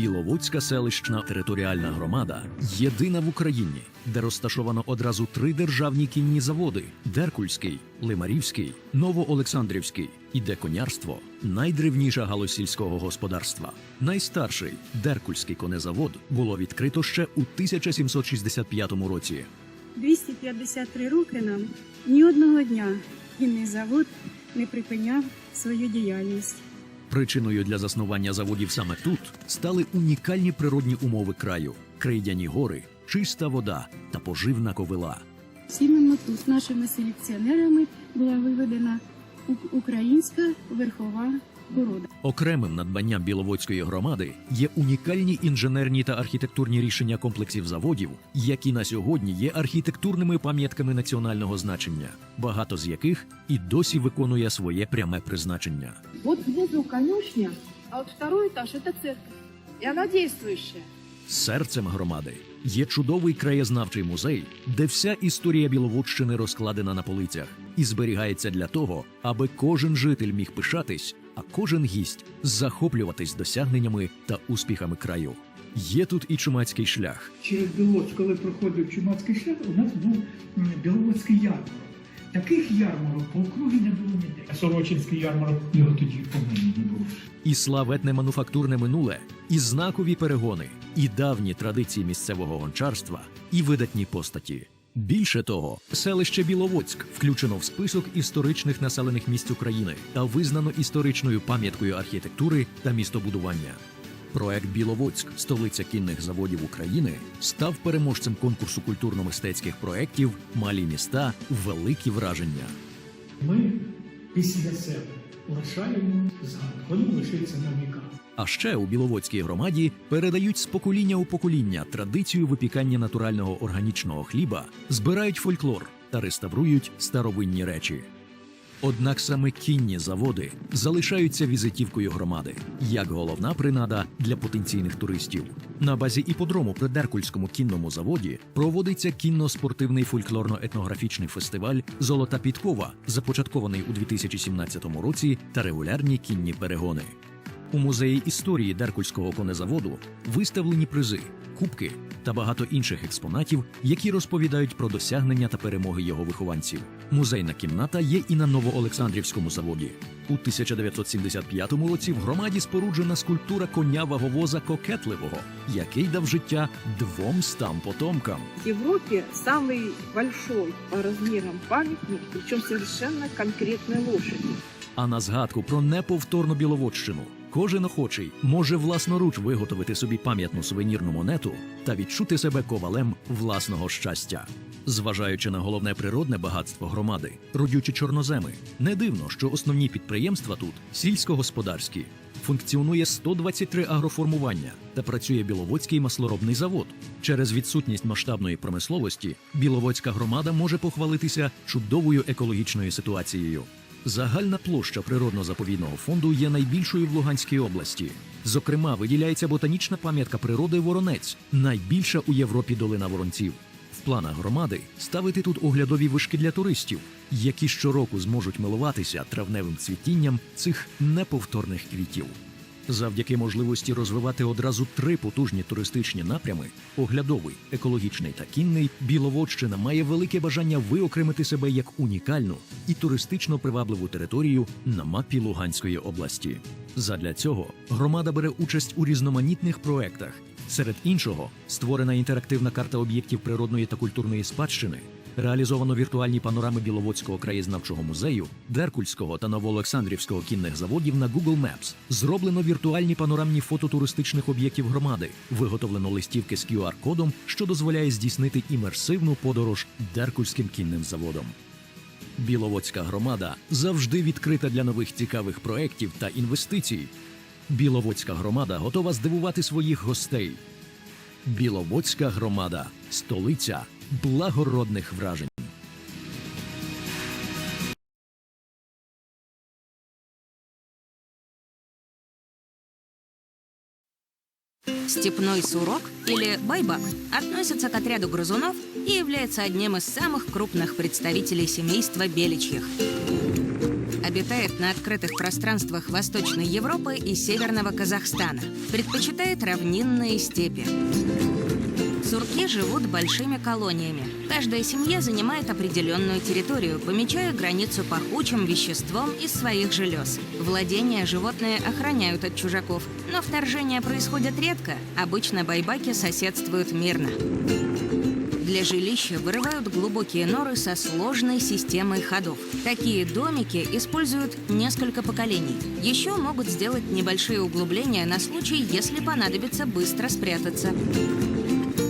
Біловодська селищна територіальна громада єдина в Україні, де розташовано одразу три державні кінні заводи: Деркульський, Лимарівський, Новоолександрівський і де конярство найдревніша галузь сільського господарства. Найстарший Деркульський конезавод було відкрито ще у 1765 році. 253 роки нам ні одного дня кінний завод не припиняв свою діяльність. Причиною для заснування заводів саме тут стали унікальні природні умови краю: крейдяні гори, чиста вода та поживна ковила. Сіменно тут нашими селекціонерами була виведена українська верхова порода. Окремим надбанням Біловодської громади є унікальні інженерні та архітектурні рішення комплексів заводів, які на сьогодні є архітектурними пам'ятками національного значення, багато з яких і досі виконує своє пряме призначення. Вот внизу конюшня, а вот второй этаж это церковь. И она действующая. Серцем громади є чудовий краєзнавчий музей, де вся історія Біловодщини розкладена на полицях і зберігається для того, аби кожен житель міг пишатись, а кожен гість захоплюватись досягненнями та успіхами краю. Є тут і чумацький шлях, через Білоцьк, коли проходив Чумацький шлях, у нас був м, Біловодський ярмарок. Таких ярмарок по округі не було ніде. А Сорочинський ярмарок його тоді повинні не було. і славетне мануфактурне минуле, і знакові перегони, і давні традиції місцевого гончарства, і видатні постаті. Більше того, селище Біловодськ включено в список історичних населених місць України та визнано історичною пам'яткою архітектури та містобудування. Проект Біловодськ, столиця кінних заводів України, став переможцем конкурсу культурно-мистецьких проєктів Малі міста великі враження. Ми після себе лишаємо згадку. Вони лишиться на віка. А ще у Біловодській громаді передають з покоління у покоління традицію випікання натурального органічного хліба, збирають фольклор та реставрують старовинні речі. Однак саме кінні заводи залишаються візитівкою громади як головна принада для потенційних туристів. На базі іподрому при Деркульському кінному заводі проводиться кінно-спортивний фольклорно-етнографічний фестиваль Золота підкова, започаткований у 2017 році, та регулярні кінні перегони. У музеї історії Деркульського конезаводу виставлені призи, кубки та багато інших експонатів, які розповідають про досягнення та перемоги його вихованців. Музейна кімната є і на Новоолександрівському заводі. У 1975 році в громаді споруджена скульптура коня ваговоза кокетливого, який дав життя двом стам потомкам. В Европе самый большой по размерам памятник, причем совершенно конкретной лошади. А на згадку про неповторну біловодщину кожен охочий може власноруч виготовити собі пам'ятну сувенірну монету та відчути себе ковалем власного щастя. Зважаючи на головне природне багатство громади, родючі чорноземи, не дивно, що основні підприємства тут сільськогосподарські. Функціонує 123 агроформування та працює Біловодський маслоробний завод. Через відсутність масштабної промисловості Біловодська громада може похвалитися чудовою екологічною ситуацією. Загальна площа природно-заповідного фонду є найбільшою в Луганській області. Зокрема, виділяється ботанічна пам'ятка природи Воронець, найбільша у Європі долина воронців. В планах громади ставити тут оглядові вишки для туристів, які щороку зможуть милуватися травневим цвітінням цих неповторних квітів. Завдяки можливості розвивати одразу три потужні туристичні напрями оглядовий, екологічний та кінний, Біловодщина має велике бажання виокремити себе як унікальну і туристично привабливу територію на мапі Луганської області. Задля цього громада бере участь у різноманітних проектах. Серед іншого, створена інтерактивна карта об'єктів природної та культурної спадщини, реалізовано віртуальні панорами Біловодського краєзнавчого музею, Деркульського та Новоолександрівського кінних заводів на Google Maps. Зроблено віртуальні панорамні фото туристичних об'єктів громади, виготовлено листівки з QR-кодом, що дозволяє здійснити імерсивну подорож Деркульським кінним заводом. Біловодська громада завжди відкрита для нових цікавих проєктів та інвестицій. Біловодська громада готова здивувати своїх гостей. Біловодська громада столиця благородних вражень. Степной сурок или байбак относится к отряду грызунов и является одним из самых крупных представителей семейства беличьих. обитает на открытых пространствах Восточной Европы и Северного Казахстана. Предпочитает равнинные степи. Сурки живут большими колониями. Каждая семья занимает определенную территорию, помечая границу пахучим веществом из своих желез. Владения животные охраняют от чужаков, но вторжения происходят редко. Обычно байбаки соседствуют мирно. Для жилища вырывают глубокие норы со сложной системой ходов. Такие домики используют несколько поколений. Еще могут сделать небольшие углубления на случай, если понадобится быстро спрятаться.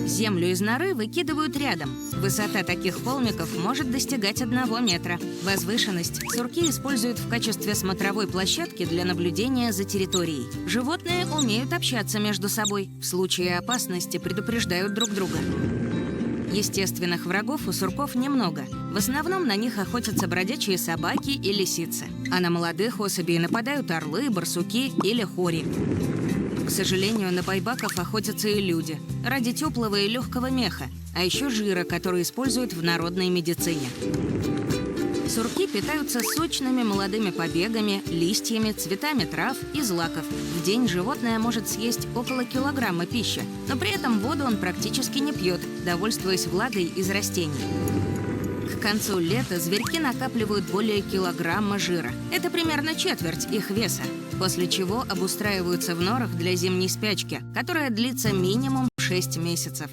Землю из норы выкидывают рядом. Высота таких холмиков может достигать одного метра. Возвышенность сурки используют в качестве смотровой площадки для наблюдения за территорией. Животные умеют общаться между собой. В случае опасности предупреждают друг друга. Естественных врагов у сурков немного. В основном на них охотятся бродячие собаки и лисицы. А на молодых особей нападают орлы, барсуки или хори. К сожалению, на байбаков охотятся и люди. Ради теплого и легкого меха, а еще жира, который используют в народной медицине. Сурки питаются сочными молодыми побегами, листьями, цветами трав и злаков. В день животное может съесть около килограмма пищи, но при этом воду он практически не пьет, довольствуясь влагой из растений. К концу лета зверьки накапливают более килограмма жира. Это примерно четверть их веса. После чего обустраиваются в норах для зимней спячки, которая длится минимум 6 месяцев.